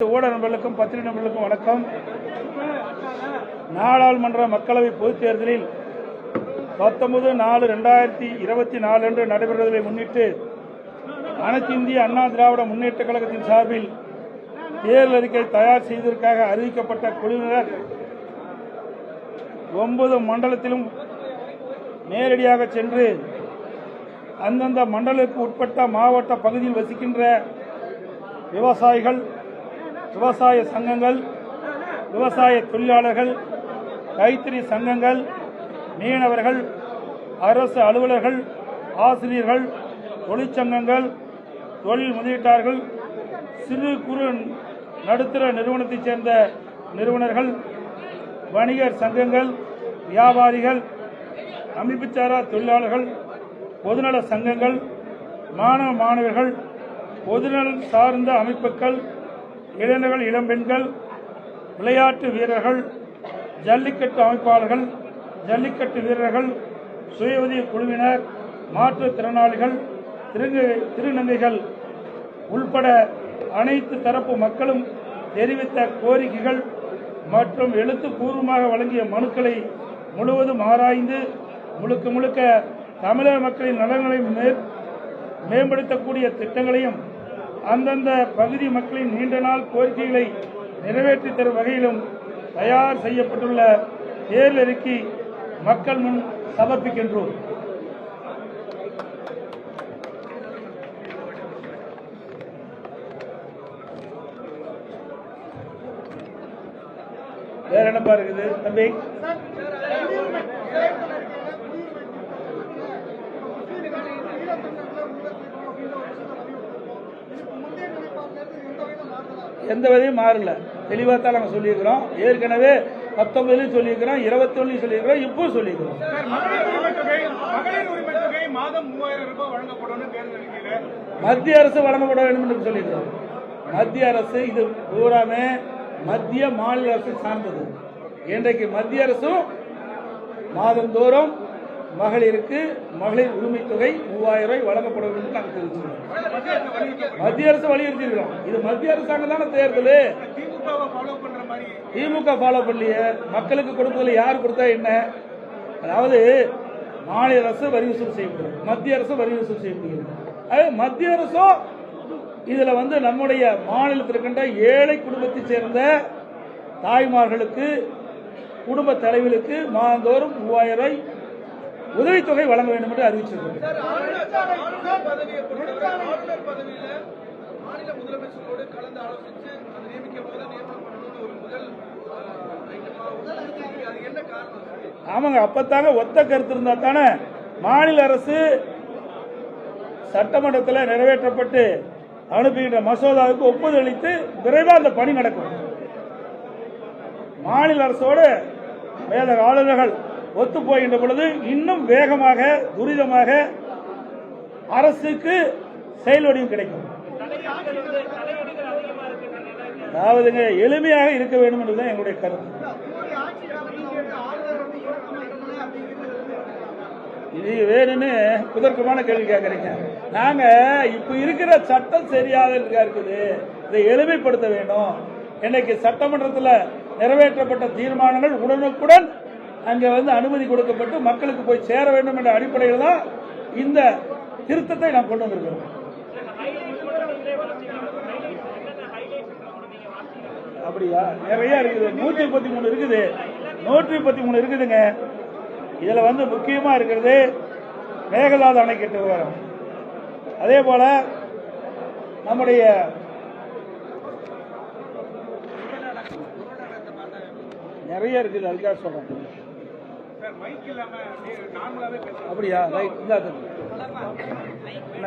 ஊட நண்பர்களுக்கும் பத்திரிகை நண்பர்களுக்கும் வணக்கம். நாடாளுமன்ற மக்களவை பொதுத் தேர்தலில் பத்தொன்பது நாலு ரெண்டாயிரத்தி இருபத்தி நாலு அன்று நடைபெறுவதை முன்னிட்டு அனைத்து இந்திய அண்ணா திராவிட முன்னேற்ற கழகத்தின் சார்பில் தேர்தல் அறிக்கை தயார் செய்வதற்காக அறிவிக்கப்பட்ட குழுவினர் ஒன்பது மண்டலத்திலும் நேரடியாக சென்று அந்தந்த மண்டலத்துக்கு உட்பட்ட மாவட்ட பகுதியில் வசிக்கின்ற விவசாயிகள் விவசாய சங்கங்கள் விவசாய தொழிலாளர்கள் கைத்தறி சங்கங்கள் மீனவர்கள் அரசு அலுவலர்கள் ஆசிரியர்கள் தொழிற்சங்கங்கள் தொழில் முதலீட்டாளர்கள் சிறு குறு நடுத்தர நிறுவனத்தைச் சேர்ந்த நிறுவனர்கள் வணிகர் சங்கங்கள் வியாபாரிகள் அமைப்புச்சாரா தொழிலாளர்கள் பொதுநல சங்கங்கள் மாணவ மாணவர்கள் பொதுநலன் சார்ந்த அமைப்புகள் இளைஞர்கள் இளம்பெண்கள் விளையாட்டு வீரர்கள் ஜல்லிக்கட்டு அமைப்பாளர்கள் ஜல்லிக்கட்டு வீரர்கள் சுய உதவி குழுவினர் மாற்றுத்திறனாளிகள் திருங்க திருநங்கைகள் உள்பட அனைத்து தரப்பு மக்களும் தெரிவித்த கோரிக்கைகள் மற்றும் எழுத்துப்பூர்வமாக வழங்கிய மனுக்களை முழுவதும் ஆராய்ந்து முழுக்க முழுக்க தமிழக மக்களின் நலன்களை மேம்படுத்தக்கூடிய திட்டங்களையும் அந்தந்த பகுதி மக்களின் நீண்ட நாள் கோரிக்கைகளை நிறைவேற்றி தரும் வகையிலும் தயார் செய்யப்பட்டுள்ள தேர்தல் அறிக்கை மக்கள் முன் சமர்ப்பிக்கின்றோம் வேற என்னப்பா இருக்குது தம்பி எந்த விதையும் மாறல. தெளிவாக தான் நாங்கள் சொல்லியிருக்கிறோம். ஏற்கனவே பத்தொன்பதுலையும் சொல்லியிருக்கிறோம் இருபத்தொன்னுலையும் சொல்லியிருக்கிறோம் இப்போ சொல்லியிருக்கிறோம். மத்திய அரசு வழங்கப்பட வேண்டும் என்று சொல்லியிருக்கிறோம். மத்திய அரசு இது பூராமே மத்திய மாநில அரசு சார்ந்தது. இன்றைக்கு மத்திய அரசும் மாதந்தோறும் மகளிருக்கு மகளிர் உரிமை தொகை மூவாயிரம் ரூபாய் வழங்கப்படும் என்று நாங்கள் தெரிவிச்சிருக்கோம் மத்திய அரசு வலியுறுத்தியிருக்கிறோம். இது மத்திய அரசாங்கம் தானே தேர்தல். திமுக ஃபாலோ பண்ணலையே. மக்களுக்கு கொடுப்பதில் யார் கொடுத்தா என்ன? அதாவது மாநில அரசு வரி வசூல் செய்யப்படுகிறது. மத்திய அரசு வரி வசூல் செய்யப்படுகிறது. அது மத்திய அரசும் இதுல வந்து நம்முடைய மாநிலத்தில் இருக்கின்ற ஏழை குடும்பத்தைச் சேர்ந்த தாய்மார்களுக்கு குடும்ப தலைவர்களுக்கு மாதந்தோறும் மூவாயிரம் ரூபாய் உதவித்தொகை வழங்க வேண்டும் என்று அறிவிச்சிருக்கிறது? ஆமாங்க அப்பத்தாங்க ஒத்த கருத்து இருந்தா தானே மாநில அரசு சட்டமன்றத்தில் நிறைவேற்றப்பட்டு அனுப்புகின்ற மசோதாவுக்கு ஒப்புதல் அளித்து விரைவாக அந்த பணி நடக்கும். மாநில அரசோடு வேத ஆளுநர்கள் ஒத்து போகின்ற பொழுது இன்னும் வேகமாக துரிதமாக அரசுக்கு செயல்வடியும் கிடைக்கும். அதாவதுங்க எளிமையாக இருக்க வேண்டும் என்பதுதான் எங்களுடைய கருத்து. இது வேணும்னு குதர்க்கமான கேள்வி கேட்கறீங்க. நாங்க இப்ப இருக்கிற சட்டம் சரியாக இருக்கா இருக்குது? இதை எளிமைப்படுத்த வேண்டும். இன்னைக்கு சட்டமன்றத்தில் நிறைவேற்றப்பட்ட தீர்மானங்கள் உடனுக்குடன் அங்கே வந்து அனுமதி கொடுக்கப்பட்டு மக்களுக்கு போய் சேர வேண்டும் என்ற அடிப்படையில் தான் இந்த திருத்தத்தை நாம் கொண்டு வந்திருக்கிறோம். அப்படியா? நிறைய இருக்குது. நூற்றி முப்பத்தி மூணு இருக்குது. நூற்றி முப்பத்தி மூணு இருக்குதுங்க. இதுல வந்து முக்கியமா இருக்கிறது மேகதாது அணைக்கட்டு விவரம் அதே போல நம்முடைய நிறைய இருக்குது. அதுக்காக சொல்றேன். அப்படியே ரைட் இந்த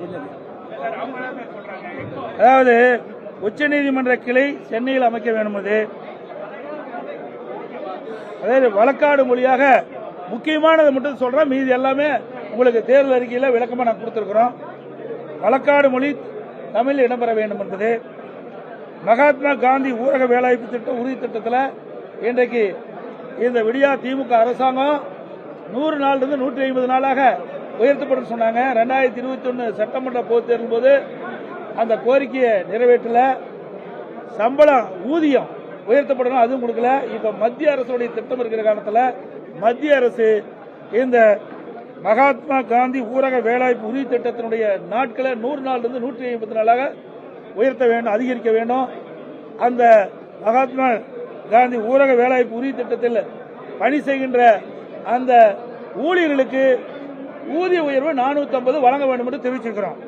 கொஞ்சம் அதாவது உச்சநீதிமன்ற கிளை சென்னையில் அமைக்க வேண்டும் அது. அதாவது வழக்காடு மொழியாக முக்கியமானதை மட்டும் சொல்றேன். மீதி எல்லாமே உங்களுக்கு தேர்தல் அறிக்கையில் விளக்கமாக நான் கொடுத்துருக்குறோம். வழக்காடு மொழி தமிழில் இடம்பெற வேண்டும் என்பது. மகாத்மா காந்தி ஊரக வேலைவாய்ப்பு திட்டம் உறுதி திட்டத்தில் இன்றைக்கு இந்த விடியா திமுக அரசாங்கம் நூறு நாள்லேருந்து நூற்றி ஐம்பது நாளாக உயர்த்தப்படும் சொன்னாங்க. ரெண்டாயிரத்தி இருபத்தி ஒன்று சட்டமன்ற பொதுத் தேர்தல் போது அந்த கோரிக்கையை நிறைவேற்றல. சம்பளம் ஊதியம் உயர்த்தப்படணும் அதுவும் கொடுக்கல. இப்ப மத்திய அரசுடைய திட்டம் இருக்கிற காலத்தில் மத்திய அரசு இந்த மகாத்மா காந்தி ஊரக வேலைவாய்ப்பு உறுதி திட்டத்தினுடைய நாட்களை நூறு நாள்லேருந்து நூற்றி ஐம்பது நாளாக உயர்த்த வேண்டும் அதிகரிக்க வேண்டும். அந்த மகாத்மா காந்தி ஊரக வேலைவாய்ப்பு உறுதி திட்டத்தில் பணி செய்கின்ற அந்த ஊழியர்களுக்கு ஊதிய உயர்வு 450 வழங்க வேண்டும் என்று தெரிவிச்சிருக்கிறோம்.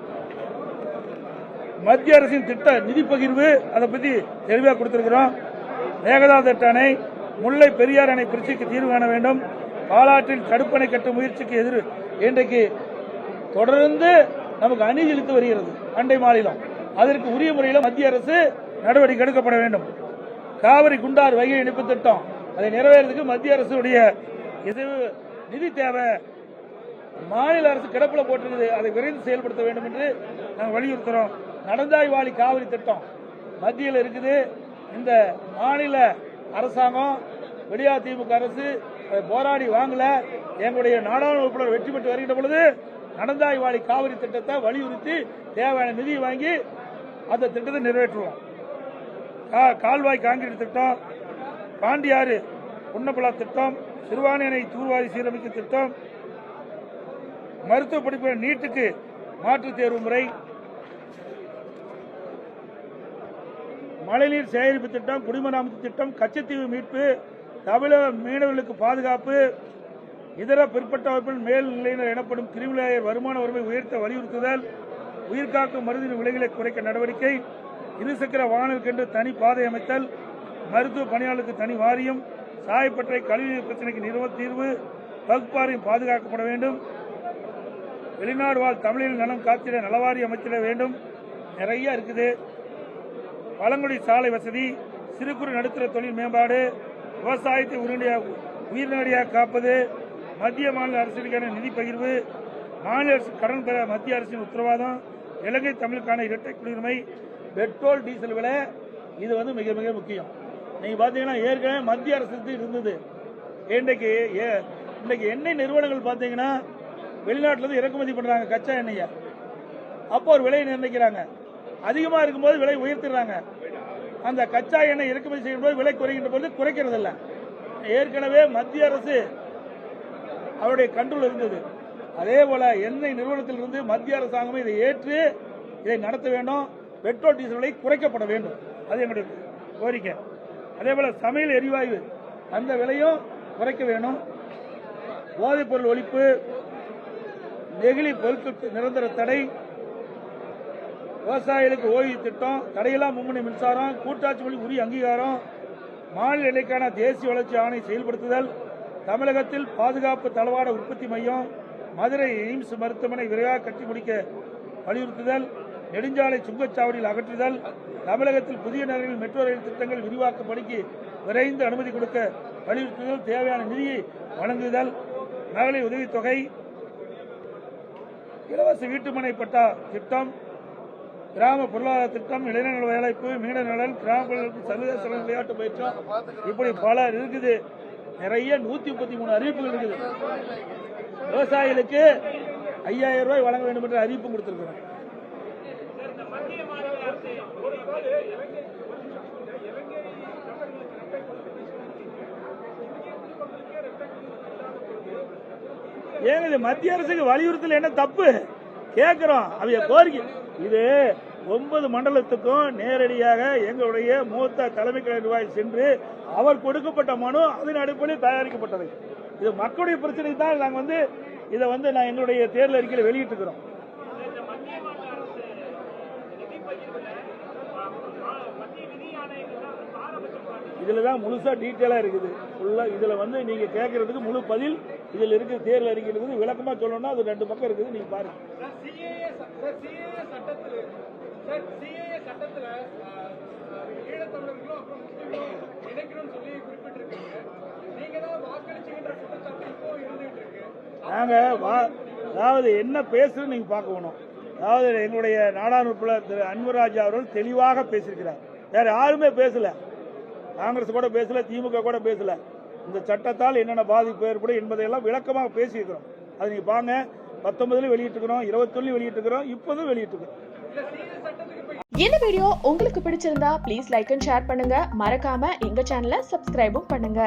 மத்திய அரசின் திட்ட நிதி பகிர்வு அதை பத்தி தெளிவாக கொடுத்திருக்கிறோம். மேகதாது அணை முல்லை பெரியார் அணை பிரச்சனைக்கு தீர்வு காண வேண்டும். பாலாற்றில் தடுப்பணை கட்டும் முயற்சிக்கு எதிர் இன்றைக்கு தொடர்ந்து நமக்கு அணி இழுத்து வருகிறது. அண்டை மாநிலம். அதற்கு உரிய முறையில் மத்திய அரசு நடவடிக்கை எடுக்கப்பட வேண்டும். காவிரி குண்டார் வைகை இணைப்பு திட்டம். அதை நிறைவேறதுக்கு மத்திய அரசுடைய இது நிதி தேவை. மாநில அரசு கிடப்பில் போட்டிருக்குது. அதை விரைந்து செயல்படுத்த வேண்டும் என்று நாங்கள் வலியுறுத்துகிறோம் நடந்தாய் வாழி காவிரி திட்டம் மத்தியில் இருக்குது. இந்த மாநில அரசாங்கம் விடியா திமுக அரசு அதை போராடி வாங்கல. எங்களுடைய நாடாளுமன்ற உறுப்பினர் வெற்றி பெற்று வருகின்ற பொழுது நடந்தாய் வாழி காவிரி திட்டத்தை வலியுறுத்தி தேவையான நிதி வாங்கி அந்த திட்டத்தை நிறைவேற்றுவோம். கால்வாய் காங்கிரீட் திட்டம் பாண்டியாறு புன்னப்பலா திட்டம் சிறுவாணி தூர்வாரி சீரமைக்கும் திட்டம் மருத்துவ படிப்பு நீட்டுக்கு மாற்றுத் தேர்வு முறை மழைநீர் சேகரிப்பு திட்டம் குடிமராமத்து திட்டம் கச்சத்தீவு மீட்பு தமிழக மீனவர்களுக்கு பாதுகாப்பு இதர பிற்பட்ட வகுப்பில் மேல்நிலையினர் எனப்படும் கிரிமிலேயர் வருமான வரம்பை உயர்த்த வலியுறுத்துதல் உயிர்காக்கும் மருந்தின் விலைகளை குறைக்க நடவடிக்கை இருசக்கர வாகனங்களுக்கென்று தனி பாதை அமைத்தல் மருத்துவ பணியாளருக்கு தனி வாரியம் சாயப்பட்டறை கழிவுநீர் பிரச்சனைக்கு நிறுவ தீர்வு பகுப்பாரியம் பாதுகாக்கப்பட வேண்டும். வெளிநாடு வாழ் தமிழில் நலம் காத்திட நலவாரி அமைச்சிட வேண்டும். நிறைய இருக்குது. பழங்குடி சாலை வசதி சிறு குறு நடுத்தர தொழில் மேம்பாடு விவசாயத்தை உடனடியாக உயிர்நடியாக காப்பது மத்திய மாநில அரசுகளுக்கான நிதி பகிர்வு மாநில அரசு கடன் பெற மத்திய அரசின் உத்தரவாதம் இலங்கை தமிழுக்கான இரட்டை குடியுரிமை பெட்ரோல் டீசல் விலை இது வந்து மிக மிக முக்கியம். நீங்க பாத்தீங்கன்னா ஏற்கனவே மத்திய அரசுக்கு இருந்தது. இன்றைக்கு ஏ- இன்றைக்கு எண்ணெய் நிறுவனங்கள் பாத்தீங்கன்னா வெளிநாட்டுல இருந்து இறக்குமதி பண்றாங்க கச்சா எண்ணெயை. அப்போ ஒரு விலையை நிர்ணயிக்கிறாங்க. அதிகமா இருக்கும்போது விலை உயர்த்திடுறாங்க. அந்த கச்சா எண்ணெய் இறக்குமதி செய்யும் போது விலை குறைகின்ற போது குறைக்கிறது இல்ல ஏற்கனவே மத்திய அரசு அவருடைய கண்ட்ரோல் இருந்தது. அதே போல எண்ணெய் நிறுவனத்திலிருந்து மத்திய அரசாங்கமும் இதை ஏற்று இதை நடத்த வேண்டும். பெட்ரோல் டீசல் விலை குறைக்கப்பட வேண்டும். அது எங்களுடைய கோரிக்கை. அதே போல சமையல் எரிவாயு அந்த விலையும் குறைக்க வேணும் போதைப் பொருள் ஒழிப்பு நெகிழி பொருட்களுக்கு நிரந்தர தடை விவசாயிகளுக்கு ஓய்வு திட்டம் தடையில்லா மும்முனை மின்சாரம் கூட்டாட்சி மொழி உரிய அங்கீகாரம் மாநில நிலைக்கான தேசிய வளர்ச்சி ஆணை செயல்படுத்துதல் தமிழகத்தில் பாதுகாப்பு தளவாட உற்பத்தி மையம் மதுரை எய்ம்ஸ் மருத்துவமனை விரைவாக கட்டி முடிக்க வலியுறுத்துதல் நெடுஞ்சாலை சுங்கச்சாவடியில் அகற்றுதல் தமிழகத்தில் புதிய நகரில் மெட்ரோ ரயில் திட்டங்கள் விரிவாக்க பணிக்கு விரைந்து அனுமதி கொடுக்க வலியுறுத்துதல் தேவையான நிதியை வழங்குதல் மகளிர் உதவித்தொகை இலவச வீட்டுமனை பட்டா திட்டம் கிராம பொருளாதார திட்டம் இளைஞர்கள் வேலைப்பு மீன நலன் கிராமங்களுக்கு சர்வதேச விளையாட்டு பயிற்சியும் இப்படி பல இருக்குது. நிறைய நூத்தி முப்பத்தி மூணு அறிவிப்புகள் இருக்குது. விவசாயிகளுக்கு ஐயாயிரம் ரூபாய் வழங்க வேண்டும் என்ற அறிவிப்பு கொடுத்திருக்கிறோம் ஏங்க இது மத்திய அரசுக்கு வலியுறுத்தல என்ன தப்பு? கேட்கிறோம் அவங்க கோரிக்கை. இது ஒன்பது மண்டலத்துக்கும் நேரடியாக எங்களுடைய மூத்த தலைமை கலை நிர்வாகி சென்று அவர் கொடுக்கப்பட்ட மனு அதன் அடிப்படையில் தயாரிக்கப்பட்டது. இது மக்களுடைய பிரச்சனை தான் நாங்கள் வந்து இதை வந்து நான் எங்களுடைய தேர்தல் அறிக்கையில் வெளியிட்டிருக்கிறோம். இதுல தான் முழுசா டீட்டெயிலா இருக்குது. ஃபுல்லா இதுல வந்து நீங்க கேட்கறதுக்கு முழு பதில் இதுல இருக்கு தேர்தல் அறிக்கை இருக்குது. விளக்கமா சொல்லணும்னா அது ரெண்டு பக்கம் இருக்குது. நீங்க பாருங்க. சார் சிஏஏ சார் சிஏஏ சட்டத்தில் சார் சிஏஏ சட்டத்தில் ஈழத்தமிழர்களும் அப்புறம் முஸ்லீம்களும் இணைக்கணும்னு சொல்லி குறிப்பிட்டிருக்கீங்க. நீங்க தான் வாக்களிச்சுக்கின்ற குற்றச்சாட்டு இப்போ இருந்துகிட்டு இருக்கு நாங்க வா- அதாவது என்ன பேசுறோம் நீங்க பார்க்கணும் அதாவது எங்களுடைய நாடாளுமன்ற திரு அன்புராஜா அவர்கள் தெளிவாக பேசியிருக்கிறார். வேற யாருமே பேசல. காங்கிரஸ் கூட பேசல திமுக கூட பேசல. இந்த சட்டத்தால் என்னென்ன பாதிப்பு ஏற்படும் என்பதையெல்லாம் விளக்கமாக பேசியிருக்கிறோம். அது நீங்க பாங்க பத்தொன்பதுல வெளியிட்டிருக்கிறோம் இருபத்தொன்னு வெளியிட்டிருக்கிறோம் இப்போதும் வெளியிட்டிருக்கிறோம். இந்த வீடியோ உங்களுக்கு பிடிச்சிருந்தா ப்ளீஸ் லைக் அண்ட் ஷேர் பண்ணுங்க. மறக்காம எங்க சேனலை சப்ஸ்கிரைபும் பண்ணுங்க.